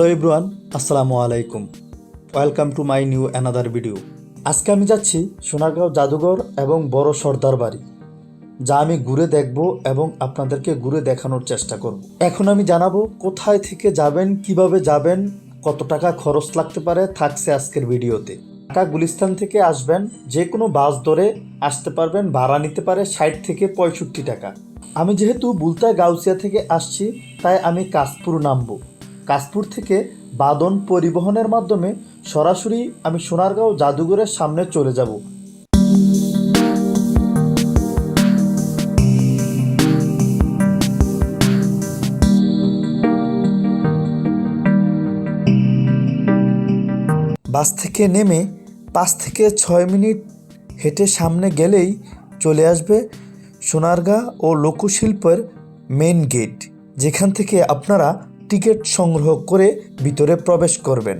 Hello everyone, আসসালামু আলাইকুম। Welcome to my new another video. আজকে আমি যাচ্ছি সোনারগাঁও জাদুঘর এবং বড় সর্দার বাড়ি। যা আমি ঘুরে দেখব এবং আপনাদেরকে ঘুরে দেখানোর চেষ্টা করব। এখন আমি জানাব কোথায় থেকে যাবেন, কীভাবে যাবেন, কত টাকা খরচ লাগতে পারে থাকছে আজকের ভিডিওতে। ঢাকা গুলিস্তান থেকে আসবেন, যে কোনো বাস ধরে আসতে পারবেন, ভাড়া নিতে পারে ষাট থেকে পঁয়ষট্টি টাকা। আমি যেহেতু বুলতা গাউসিয়া থেকে আসছি, তাই আমি কাশপুর নামবো। কাশপুর থেকে বাদন পরিবহনের মাধ্যমে সরাসরি আমি সোনারগাঁও জাদুঘরের সামনে চলে যাব। বাস থেকে নেমে পাঁচ থেকে ছয় মিনিট হেঁটে সামনে গেলেই চলে আসবে সোনারগাঁ ও লোকশিল্পের মেন গেট। যেখান থেকে আপনারা টিকিট সংগ্রহ করে ভিতরে প্রবেশ করবেন।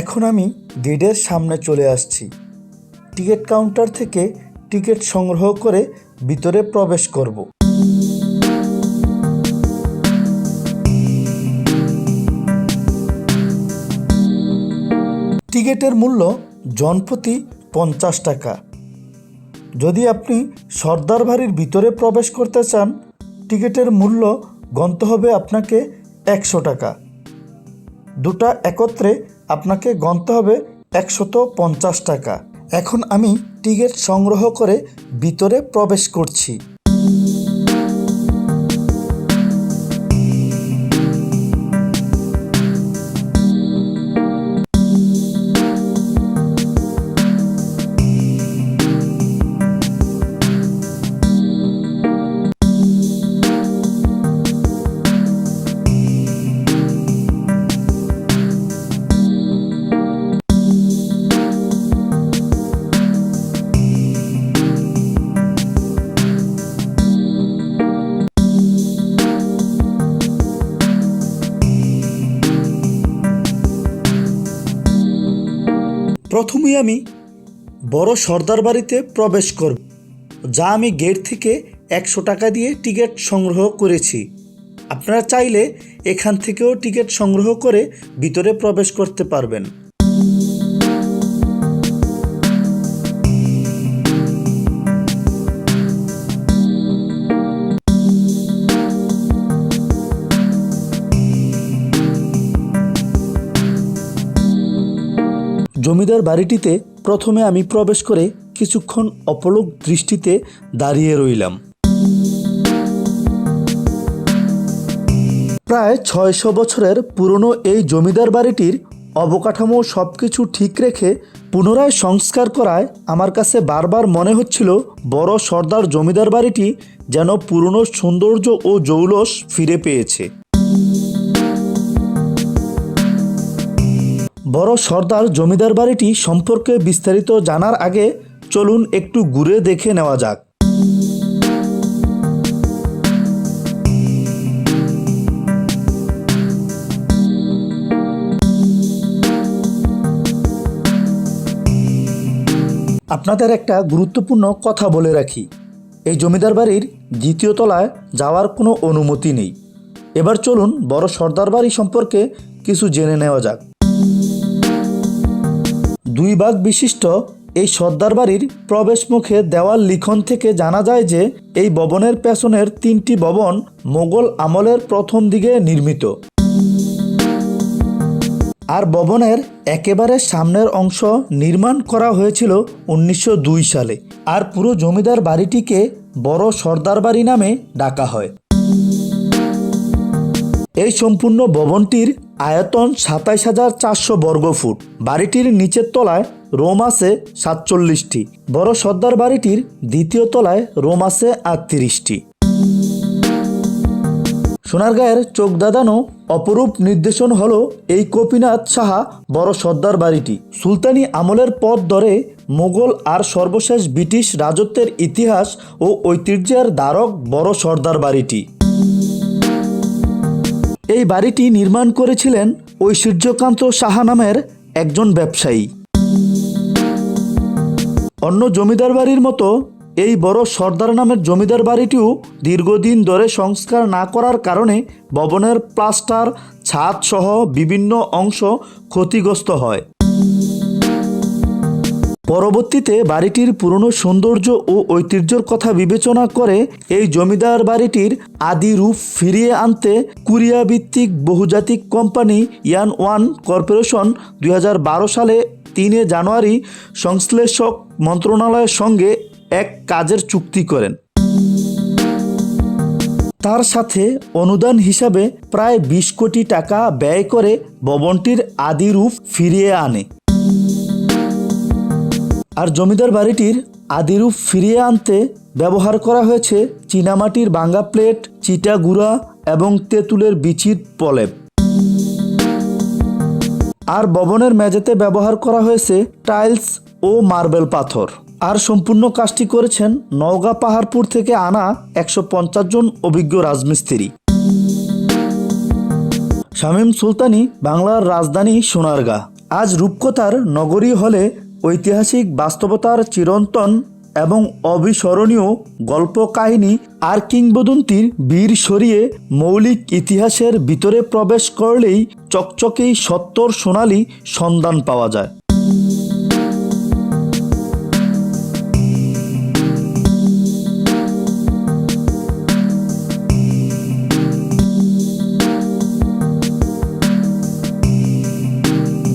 এখন আমি গেটের সামনে চলে আসছি। টিকিট কাউন্টার থেকে টিকিট সংগ্রহ করে ভিতরে প্রবেশ করব। টিকিটের মূল্য জনপ্রতি পঞ্চাশ টাকা। যদি আপনি সর্দার বাড়ির ভিতরে প্রবেশ করতে চান, টিকিটের মূল্য গণতে হবে আপনাকে একশো টাকা। দুটা একত্রে আপনাকে গণতে হবে একশত পঞ্চাশ টাকা। এখন আমি টিকিট সংগ্রহ করে ভিতরে প্রবেশ করছি। প্রথমেই আমি বড় সর্দার বাড়িতে প্রবেশ করব, যা আমি গেট থেকে একশো টাকা দিয়ে টিকিট সংগ্রহ করেছি। আপনারা চাইলে এখান থেকেও টিকিট সংগ্রহ করে ভিতরে প্রবেশ করতে পারবেন। জমিদার বাড়িটিতে প্রথমে আমি প্রবেশ করে কিছুক্ষণ অপলক দৃষ্টিতে দাঁড়িয়ে রইলাম। প্রায় ছয়শো বছরের পুরনো এই জমিদার বাড়িটির অবকাঠামো সব কিছু ঠিক রেখে পুনরায় সংস্কার করায় আমার কাছে বারবার মনে হচ্ছিল বড় সর্দার জমিদার বাড়িটি যেন পুরনো সৌন্দর্য ও জৌলস ফিরে পেয়েছে। বড় সর্দার জমিদার বাড়িটি সম্পর্কে বিস্তারিত জানার আগে চলুন একটু ঘুরে দেখে নেওয়া যাক। আপনাদের একটা গুরুত্বপূর্ণ কথা বলে রাখি। এই জমিদার বাড়ির দ্বিতীয় তলায় যাওয়ার কোনো অনুমতি নেই। এবার চলুন বড় সর্দার বাড়ি সম্পর্কে কিছু জেনে নেওয়া যাক। দুই ভাগ বিশিষ্ট এই সর্দার বাড়ির প্রবেশ মুখে দেওয়াল লিখন থেকে জানা যায় যে এই ভবনের পেছনের তিনটি ভবন মোগল আমলের প্রথম দিকে নির্মিত। আর ভবনের একেবারে সামনের অংশ নির্মাণ করা হয়েছিল উনিশশো দুই সালে। আর পুরো জমিদার বাড়িটিকে বড় সর্দার বাড়ি নামে ডাকা হয়। এই সম্পূর্ণ ভবনটির আয়তন সাতাইশ হাজার চারশো বর্গফুট বাড়িটির নিচের তলায় রোম আছে সাতচল্লিশটি। বড় সর্দার বাড়িটির দ্বিতীয় তলায় রোম আছে আটত্রিশটি। সোনারগাঁয়ের চোখ দাদানো অপরূপ নির্দেশন হল এই গোপীনাথ সাহা বড় সর্দার বাড়িটি। সুলতানি আমলের পথ ধরে মোগল আর সর্বশেষ ব্রিটিশ রাজত্বের ইতিহাস ও ঐতিহ্যের দ্বারক বড় সর্দার বাড়িটি। এই বাড়িটি নির্মাণ করেছিলেন ঐশ্বর্যকান্ত সাহা নামের একজন ব্যবসায়ী। অন্য জমিদার বাড়ির মতো এই বড় সর্দার নামের জমিদার বাড়িটিও দীর্ঘদিন ধরে সংস্কার না করার কারণে ভবনের প্লাস্টার, ছাদ সহ বিভিন্ন অংশ ক্ষতিগ্রস্ত হয়। পরবর্তীতে বাড়িটির পুরনো সৌন্দর্য ও ঐতিহ্যর কথা বিবেচনা করে এই জমিদার বাড়িটির আদি রূপ ফিরিয়ে আনতে কুরিয়া ভিত্তিক বহুজাতিক কোম্পানি ইয়ান ওয়ান কর্পোরেশন দু হাজার বারো সালে তিনে জানুয়ারি সংশ্লেষক মন্ত্রণালয়ের সঙ্গে এক কাজের চুক্তি করেন। তার সাথে অনুদান হিসাবে প্রায় বিশ কোটি টাকা ব্যয় করে ভবনটির আদি রূপ ফিরিয়ে আনে। আর জমিদার বাড়িটির আদিরূপ ফিরিয়ে আনতে ব্যবহার করা হয়েছে চীনামাটির বাঙ্গা প্লেট, চিটা গুঁড়া এবং তেঁতুলের বিচির প্রলেপ আর ভবনের মেঝেতে ব্যবহার করা হয়েছে টাইলস ও মার্বেল পাথর। আর সম্পূর্ণ কাজটি করেছেন নওগাঁ পাহাড়পুর থেকে আনা একশো পঞ্চাশ জন অভিজ্ঞ রাজমিস্ত্রি। শামীম সুলতানি বাংলার রাজধানী সোনারগাঁ। আজ রূপকথার নগরী হলে ঐতিহাসিক বাস্তবতার চিরন্তন এবং অবিস্মরণীয় গল্প কাহিনী আর কিংবদন্তির বীর সরিয়ে মৌলিক ইতিহাসের ভিতরে প্রবেশ করলেই চকচকেই সত্তর সোনালি সন্ধান পাওয়া যায়।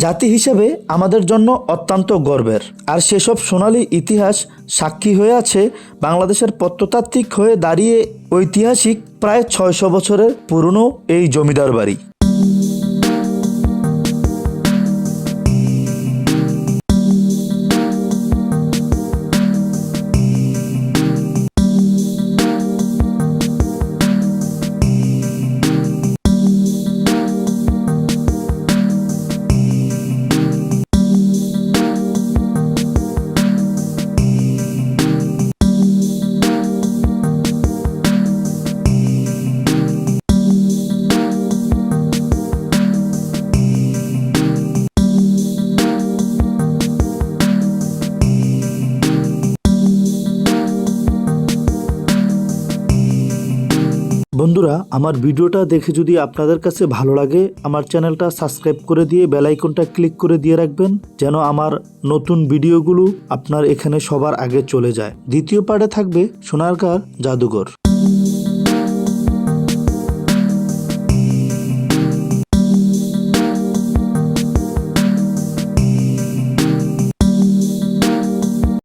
জাতি হিসেবে আমাদের জন্য অত্যন্ত গর্বের। আর সেসব সোনালি ইতিহাস সাক্ষী হয়ে আছে বাংলাদেশের প্রত্নতাত্ত্বিক হয়ে দাঁড়িয়ে ঐতিহাসিক প্রায় ছয়শো বছরের পুরনো এই জমিদার বাড়ি। বন্ধুরা, আমার ভিডিওটা দেখে যদি আপনাদের কাছে ভালো লাগে, আমার চ্যানেলটা সাবস্ক্রাইব করে দিয়ে বেল আইকনটা ক্লিক করে দিয়ে রাখবেন, যেন আমার নতুন ভিডিওগুলো আপনার এখানে সবার আগে চলে যায়। দ্বিতীয় পার্টে থাকবে সোনারগাঁর জাদুঘর।